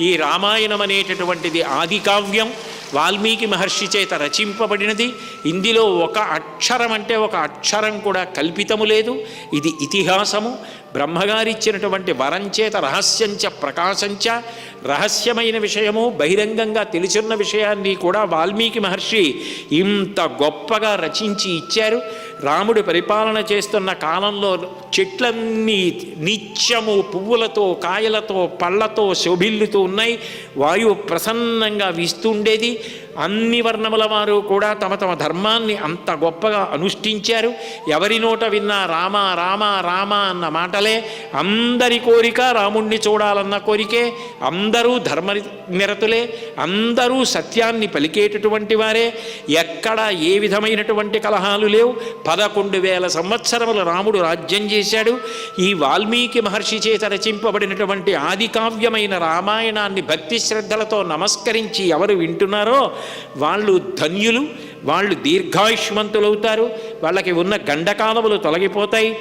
ఈ రామాయణం అనేటటువంటిది ఆది కావ్యం. వాల్మీకి మహర్షి చేత రచింపబడినది. ఇందులో ఒక అక్షరం అంటే ఒక అక్షరం కూడా కల్పితము లేదు. ఇది ఇతిహాసము. బ్రహ్మగారిచ్చినటువంటి వరం చేత రహస్యంచ ప్రకాశంచ రహస్యమైన విషయము బహిరంగంగా తెలిసిన విషయాన్ని కూడా వాల్మీకి మహర్షి ఇంత గొప్పగా రచించి ఇచ్చారు. రాముడు పరిపాలన చేస్తున్న కాలంలో చెట్లన్నీ నిత్యము పువ్వులతో కాయలతో పళ్ళతో శోభిల్లుతూ ఉన్నాయి. వాయువు ప్రసన్నంగా వీస్తుండేది అన్ని వర్ణముల వారు కూడా తమ తమ ధర్మాన్ని అంత గొప్పగా అనుష్ఠించారు. ఎవరి నోట విన్నా రామ రామ రామ అన్న మాటలే అందరి కోరిక రాముణ్ణి చూడాలన్న కోరికే అందరూ ధర్మ నిరతులే అందరూ సత్యాన్ని పలికేటటువంటి వారే ఎక్కడ ఏ విధమైనటువంటి కలహాలు లేవు. పదకొండు వేల సంవత్సరములు రాముడు రాజ్యం చేశాడు. ఈ వాల్మీకి మహర్షి చేత రచింపబడినటువంటి ఆది కావ్యమైన రామాయణాన్ని భక్తి శ్రద్ధలతో నమస్కరించి ఎవరు వింటున్నారో వాళ్ళు ధన్యులు వాళ్ళు దీర్ఘాయుష్మంతులవుతారు. వాళ్ళకి ఉన్న గండకాలములు తొలగిపోతాయి.